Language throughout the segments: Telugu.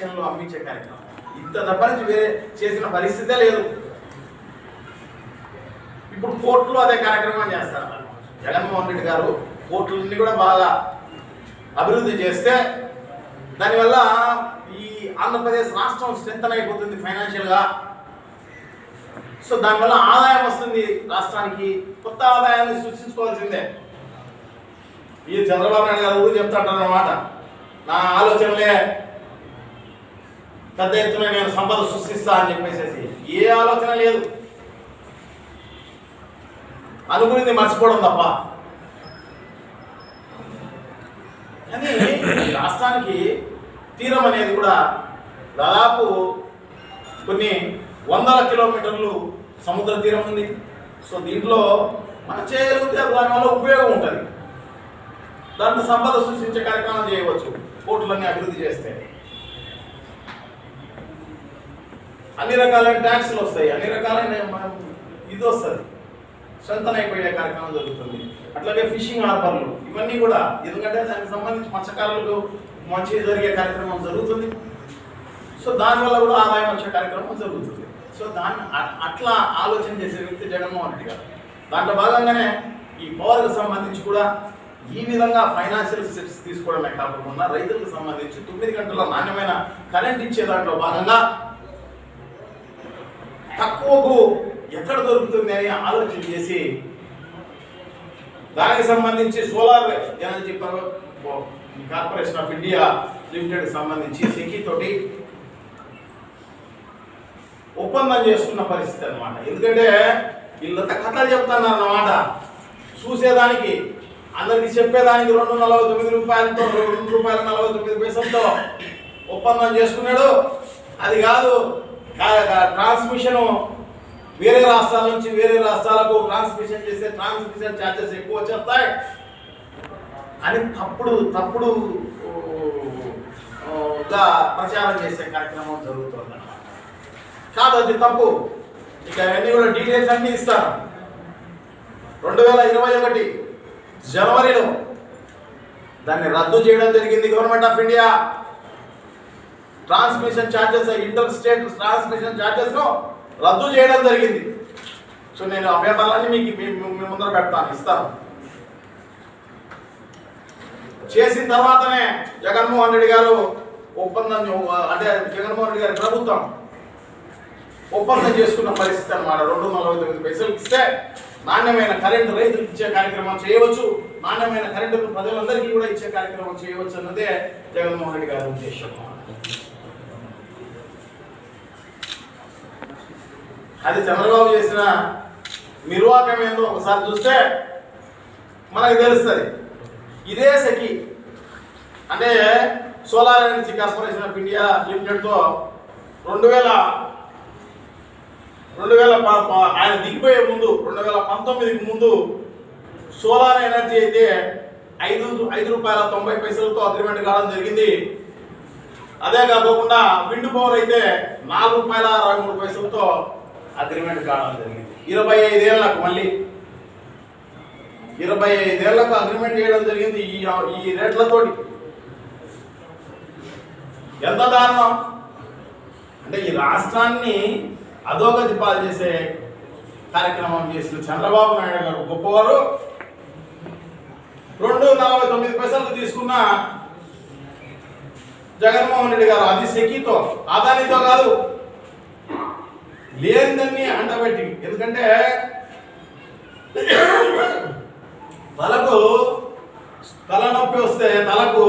యాక్షన్లో అమ్మించే కార్యక్రమం. ఇంత తప్ప నుంచి వేరే చేసిన పరిస్థితే లేదు. ఇప్పుడు కోర్టులో అదే కార్యక్రమం చేస్తారు. జగన్మోహన్ రెడ్డి గారు కోర్టులన్నీ కూడా బాగా అభివృద్ధి చేస్తే దానివల్ల ఈ ఆంధ్రప్రదేశ్ రాష్ట్రం స్ట్రెంతన్ అయిపోతుంది ఫైనాన్షియల్గా. సో దానివల్ల ఆదాయం వస్తుంది రాష్ట్రానికి. కొత్త ఆదాయాన్ని సృష్టించుకోవాల్సిందే. ఈ చంద్రబాబు నాయుడు గారు ఊరు చెప్తాడు అన్నమాట నా ఆలోచనలే పెద్ద ఎత్తున నేను సంపద సృష్టిస్తా అని చెప్పేసి ఏ ఆలోచన లేదు. అనుకునేది మర్చిపోవడం తప్ప. కానీ రాష్ట్రానికి తీరం అనేది కూడా దాదాపు కొన్ని వందల కిలోమీటర్లు సముద్ర తీరం ఉంది. సో దీంట్లో మనం చేయగలిగితే దానివల్ల ఉపయోగం ఉంటుంది. దాంట్లో సంపద సృష్టించే కార్యక్రమం చేయవచ్చు. పోర్టులన్నీ అభివృద్ధి చేస్తే. అన్ని రకాలైన ట్యాక్స్లు వస్తాయి. అన్ని రకాలైన ఇది వస్తుంది. స్ట్రెంతన్ అయిపోయే కార్యక్రమం జరుగుతుంది. అట్లాగే ఫిషింగ్ హార్బర్లు ఇవన్నీ కూడా ఎందుకంటే దానికి సంబంధించి మత్స్యకారులకు మంచి జరిగే కార్యక్రమం జరుగుతుంది. సో దానివల్ల కూడా ఆదాయం వచ్చే కార్యక్రమం జరుగుతుంది. సో దాన్ని అట్లా ఆలోచన చేసే వ్యక్తి జగన్మోహన్ రెడ్డి గారు. దాంట్లో భాగంగానే ఈ పవర్కి సంబంధించి కూడా ఈ విధంగా ఫైనాన్షియల్ స్టెప్స్ తీసుకోవడమే కాకుండా రైతులకు సంబంధించి తొమ్మిది గంటల నాణ్యమైన కరెంట్ ఇచ్చే దాంట్లో భాగంగా తక్కువకు ఎక్కడ దొరుకుతుంది అని ఆలోచన చేసి దానికి సంబంధించి solar energy corporation of India limited సంబంధించి సెకీ తోటి ఒప్పందం చేసుకున్న పరిస్థితి అన్నమాట. ఎందుకంటే వీళ్ళంతా కథలు చెప్తున్నారు అన్నమాట చూసేదానికి అందరికి చెప్పేదానికి రెండు నలభై తొమ్మిది రూపాయలతో రెండు రూపాయల నలభై తొమ్మిది పైసలతో ఒప్పందం చేసుకున్నాడు. అది కాదు ట్రాన్స్మిషన్ వేరే రాష్ట్రాల నుంచి వేరే రాష్ట్రాలకు ట్రాన్స్మిషన్ చేస్తే ట్రాన్స్మిషన్ ఛార్జెస్ ఎక్కువ వచ్చేస్తాయి. అని తప్పుడు తప్పుడు ప్రచారం చేసే కార్యక్రమం జరుగుతుంది కాదు అది తప్పు. ఇక అవన్నీ కూడా డీటెయిల్స్ అన్నీ ఇస్తాను. రెండు వేల ఇరవై ఒకటి జనవరిలో దాన్ని రద్దు చేయడం జరిగింది government of India transmission charges inter state transmission ఛార్జెస్ను రద్దు చేయడం జరిగింది. సో నేను ఆ పేపర్లన్నీ మీకు మీ ముందర పెడతాను ఇస్తాను. చేసిన తర్వాతనే జగన్మోహన్ రెడ్డి గారు ఒప్పందం అంటే జగన్మోహన్ రెడ్డి గారి ప్రభుత్వం ఒప్పందం చేసుకున్న పరిస్థితి అన్నమాట. రెండు నలభై తొమ్మిది పైసలు ఇస్తే నాణ్యమైన కరెంటు రైతులకు ఇచ్చే కార్యక్రమం చేయవచ్చు. నాణ్యమైన కరెంటు ప్రజలందరికీ కూడా ఇచ్చే కార్యక్రమం చేయవచ్చు అన్నదే జగన్మోహన్ రెడ్డి గారి ఉద్దేశం. అది చంద్రబాబు చేసిన నిర్వాహకం ఏందో ఒకసారి చూస్తే మనకు తెలుస్తుంది. ఇదే సఖి అంటే solar energy corporation of India లిమిటెడ్తో రెండు వేల రెండు వేల ఆయన దిగిపోయే ముందు రెండు వేల పంతొమ్మిదికి ముందు సోలార్ ఎనర్జీ అయితే ఐదు ఐదు రూపాయల తొంభై పైసలతో అగ్రిమెంట్ కావడం జరిగింది. అదే కాకుండా విండ్ పవర్ అయితే నాలుగు రూపాయల అరవై మూడు పైసలతో అగ్రిమెంట్ కావడం జరిగింది. ఇరవై ఐదేళ్ళకు మళ్ళీ ఇరవై ఐదేళ్ళకు అగ్రిమెంట్ చేయడం జరిగింది ఈ ఈ రేట్లతోటి. ఎంత దారుణం? అంటే ఈ రాష్ట్రాన్ని అధోగతి పాలు చేసే కార్యక్రమం చేసిన చంద్రబాబు నాయుడు గారు గొప్పవారు. రెండు నలభై తొమ్మిది పైసలు తీసుకున్న జగన్మోహన్ రెడ్డి గారు అది సెకీతో ఆదానితో కాదు లేనిదన్ని అంటబెట్టి ఎందుకంటే తలకు తలనొప్పి వస్తే తలకు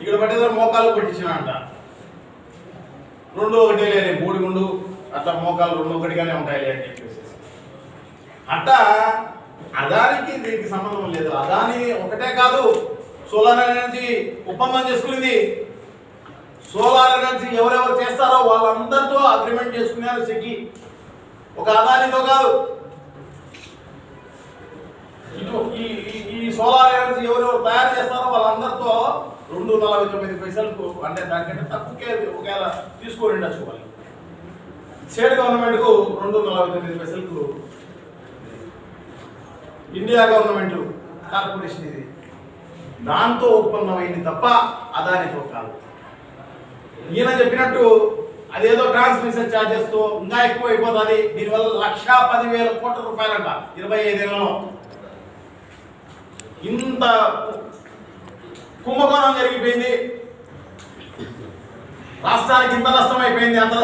ఇక్కడ పట్టిన మోకాలు పట్టించిన అంట రెండు ఒకటి లేని మూడు బూడిగుండు అట్లా మోకాలు రెండు ఒకటిగానే ఉంటాయి అని చెప్పేసి. అట్ట అదానికి దీనికి సంబంధం లేదు. అదాని ఒకటే కాదు. సోలార్ ఎనర్జీ ఒప్పందం చేసుకునేది. సోలార్ ఎనర్జీ ఎవరెవరు చేస్తారో వాళ్ళందరితో అగ్రిమెంట్ చేసుకున్నారు సెకి ఒక అదానితో కాదు. ఇటు ఈ ఈ- సోలార్ ఎనర్జీ ఎవరెవరు తయారు చేస్తారో వాళ్ళందరితో రెండు నలభై తొమ్మిది పైసలకు అంటే దానికంటే తక్కువకే ఒకవేళ తీసుకొని ఉండొచ్చు వాళ్ళు. స్టేట్ గవర్నమెంట్కు రెండు నలభై తొమ్మిది పైసలకు. ఇండియా గవర్నమెంట్ కార్పొరేషన్ ఇది. దాంతో ఒప్పందం అయింది తప్ప అదానితో కాదు. ఈయన చెప్పినట్టు అదేదో ట్రాన్స్మిషన్ ఛార్జెస్తో ఇంకా ఎక్కువ అయిపోతుంది దీనివల్ల లక్ష పదివేల కోట్ల రూపాయలంట ఇరవై ఐదేళ్ళలో. ఇంత కుంభకోణం జరిగిపోయింది. రాష్ట్రానికి ఇంత నష్టం అయిపోయింది అంత